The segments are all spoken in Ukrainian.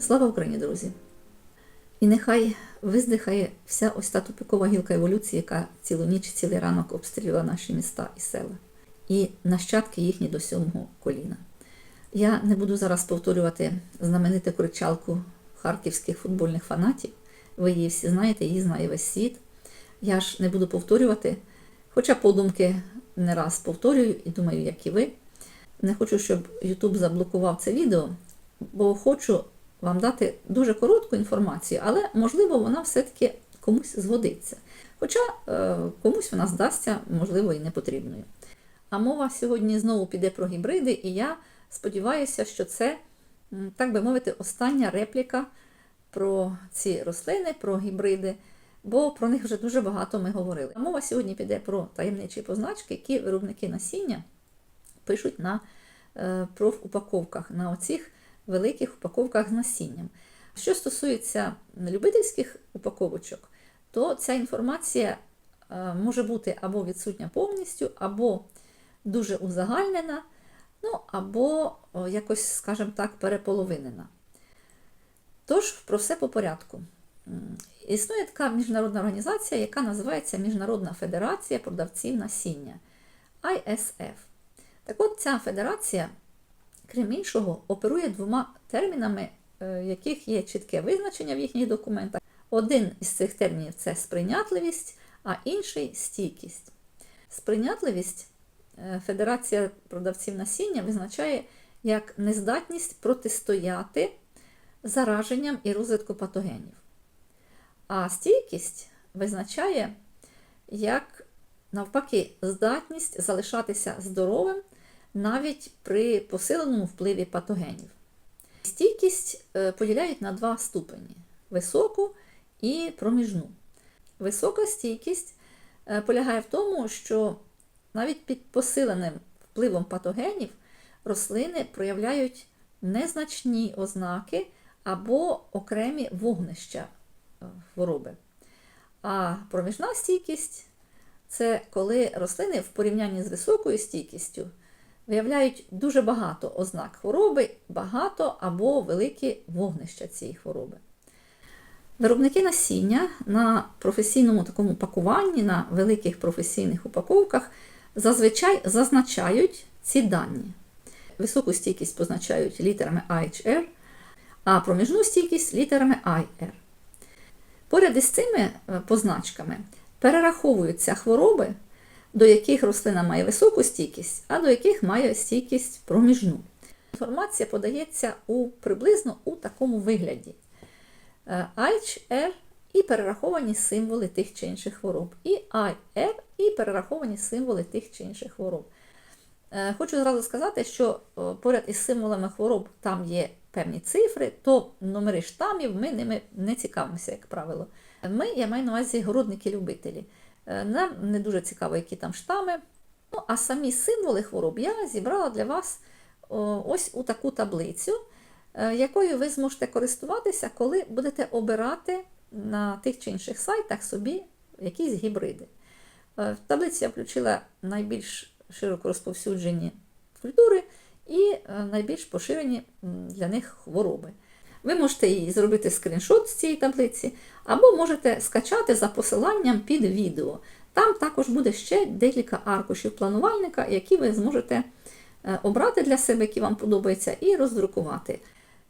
Слава Україні, друзі! І нехай виздихає вся ось та тупикова гілка еволюції, яка цілу ніч, цілий ранок обстрілювала наші міста і села, і нащадки їхні до сьомого коліна. Я не буду зараз повторювати знамениту кричалку харківських футбольних фанатів. Ви її всі знаєте, її знає весь світ. Я ж не буду повторювати, хоча подумки не раз повторюю і думаю, як і ви. Не хочу, щоб YouTube заблокував це відео, бо хочу вам дати дуже коротку інформацію, але можливо вона все-таки комусь згодиться. Хоча е, комусь вона здасться, можливо, і не потрібною. А мова сьогодні знову піде про гібриди, і я сподіваюся, що це, так би мовити, остання репліка про ці рослини, про гібриди, бо про них вже дуже багато ми говорили. А мова сьогодні піде про таємничі позначки, які виробники насіння пишуть на е, профупаковках, на оцих великих упаковках з насінням. Що стосується любительських упаковочок, то ця інформація е, може бути або відсутня повністю, або дуже узагальнена, ну або якось, скажімо так, переполовинена. Тож, про все по порядку. Існує така міжнародна організація, яка називається Міжнародна федерація продавців насіння ISF. Так от ця федерація, крім іншого, оперує двома термінами, е, яких є чітке визначення в їхніх документах. Один із цих термінів це сприйнятливість, а інший стійкість. Сприйнятливість е, Федерація продавців насіння визначає як нездатність протистояти зараженням і розвитку патогенів. А стійкість визначає як навпаки здатність залишатися здоровим навіть при посиленому впливі патогенів. Стійкість е, поділяють на два ступені високу і проміжну. Висока стійкість е, полягає в тому, що навіть під посиленим впливом патогенів рослини проявляють незначні ознаки або окремі вогнища е, хвороби. А проміжна стійкість це коли рослини в порівнянні з високою стійкістю виявляють дуже багато ознак хвороби, багато або великі вогнища цієї хвороби. Виробники насіння на професійному такому пакуванні, на великих професійних упаковках зазвичай зазначають ці дані. Високу стійкість позначають літерами IHR, а проміжну стійкість літерами IR. Поряд із цими е, позначками перераховуються хвороби, до яких рослина має високу стійкість, а до яких має стійкість проміжну. Інформація подається у, приблизно у такому вигляді. Е, IHR і перераховані символи тих чи інших хвороб. І IR і перераховані символи тих чи інших хвороб. Е, Хочу зразу сказати, що е, поряд із символами хвороб там є певні цифри, то номери штамів ми ними не цікавимося, як правило. Ми, я маю на увазі городники-любителі. Е, Нам не дуже цікаво, які там штами. Ну, а самі символи хвороб я зібрала для вас ось у таку таблицю, е, якою ви зможете користуватися, коли будете обирати на тих чи інших сайтах собі якісь гібриди. Е, В таблиці я включила найбільш широко розповсюджені культури і найбільш поширені для них хвороби. Ви можете її зробити скріншот з цієї таблиці, або можете скачати за посиланням під відео. Там також буде ще декілька аркушів планувальника, які ви зможете е, обрати для себе, які вам подобаються, і роздрукувати.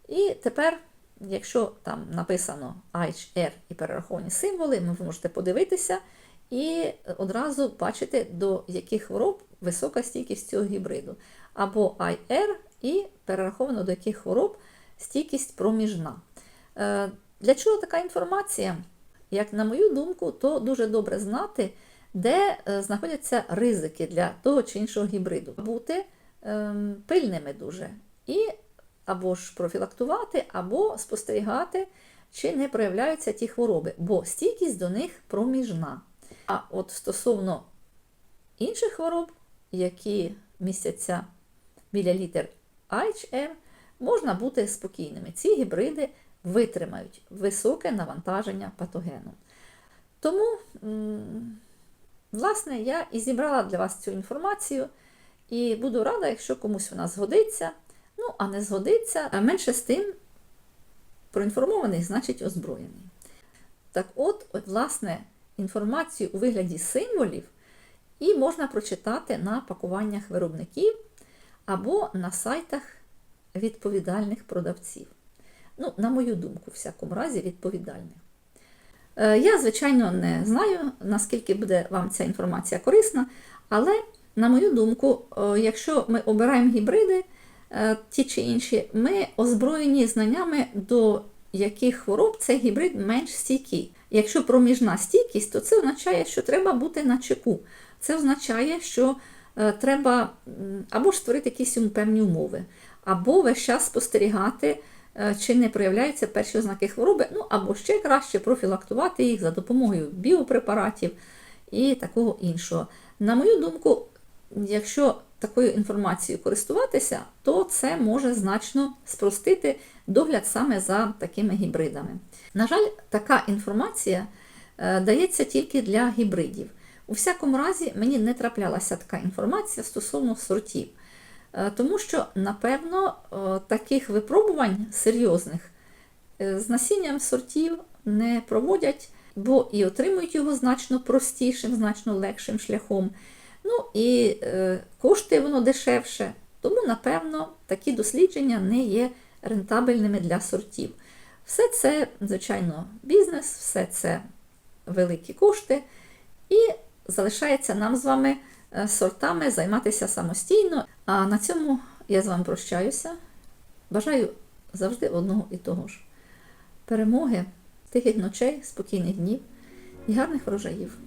І тепер, якщо там написано IHR і перераховані символи, ви можете подивитися і одразу бачити, до яких хвороб висока стійкість цього гібриду. Або IR і перераховано до яких хвороб стійкість проміжна. Е, Для чого така інформація? Як на мою думку, то дуже добре знати, де е, знаходяться ризики для того чи іншого гібриду. Бути ем, пильними дуже. І або ж профілактувати, або спостерігати, чи не проявляються ті хвороби, бо стійкість до них проміжна. А от стосовно інших хвороб, які містяться біля літер IHR, можна бути спокійними. Ці гібриди витримають високе навантаження патогену. Тому, власне, я і зібрала для вас цю інформацію, і буду рада, якщо комусь вона згодиться. Ну, а не згодиться, а менше з тим, проінформований, значить озброєний. Так от, от, власне, інформацію у вигляді символів і можна прочитати на пакуваннях виробників або на сайтах відповідальних продавців. Ну, на мою думку, в всякому разі, відповідальних. Е, Я, звичайно, не знаю, наскільки буде вам ця інформація корисна, але, на мою думку, е, якщо ми обираємо гібриди, е, ті чи інші, ми озброєні знаннями, до яких хвороб цей гібрид менш стійкий. Якщо проміжна стійкість, то це означає, що треба бути на чеку. Це означає, що треба або ж створити якісь певні умови, або весь час спостерігати, е, чи не проявляються перші ознаки хвороби, ну або ще краще профілактувати їх за допомогою біопрепаратів і такого іншого. На мою думку, якщо такою інформацією користуватися, то це може значно спростити догляд саме за такими гібридами. На жаль, така інформація е, дається тільки для гібридів. У всякому разі, мені не траплялася така інформація стосовно сортів. Е, Тому що, напевно, е, таких випробувань серйозних е, з насінням сортів не проводять, бо і отримують його значно простішим, значно легшим шляхом. Ну і коштує воно дешевше. Тому, напевно, такі дослідження не є рентабельними для сортів. Все це, звичайно, бізнес, все це великі кошти, і залишається нам з вами сортами займатися самостійно. А на цьому я з вами прощаюся. Бажаю завжди одного і того ж: перемоги, тихих ночей, спокійних днів і гарних врожаїв.